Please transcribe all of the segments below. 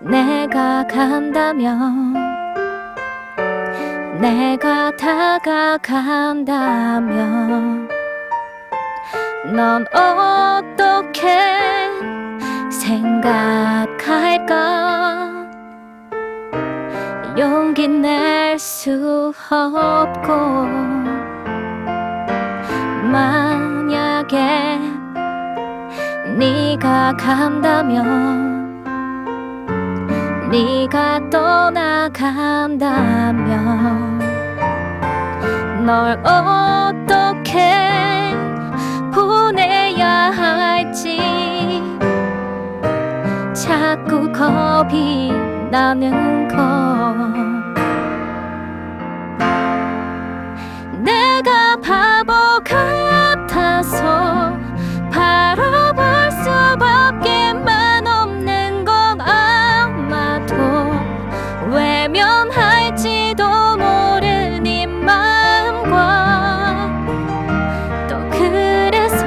내가 간다면 내가 다가간다면 넌 어떻게 생각할까? 용기 낼 수 없고 만약에 네가 간다면 네가 떠나간다면 널 어떻게 보내야 할지 자꾸 겁이 나는 건 외면할지도 모르니 마음과 또 그래서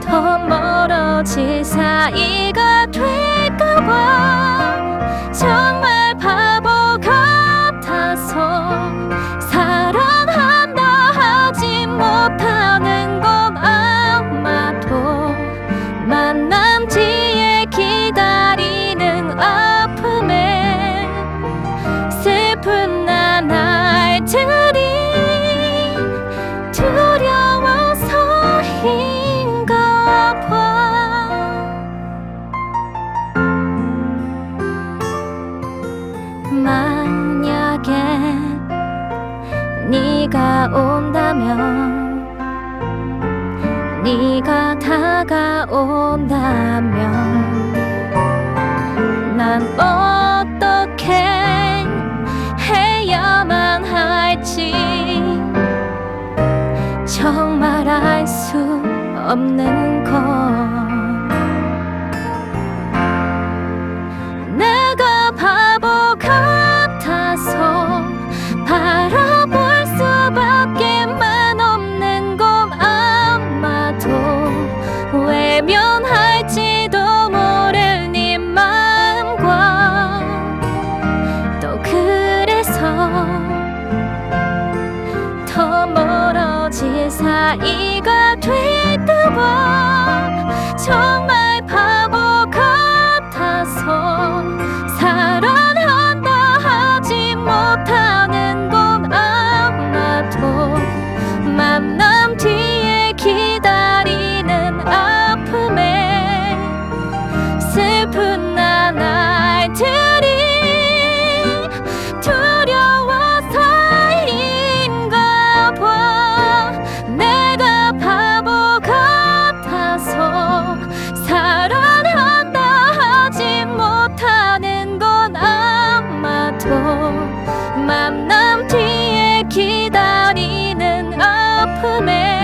더 멀어질 사이가 만약에 네가 온다면 네가 다가온다면 난 어떻게 해야만 할지 정말 알 수 없는 걸 아이가 됐다봐 정말 바보 같아서 사랑한다 하지 못하는 건 아마도 만남 뒤에 기다리는 아픔에 슬픈 품에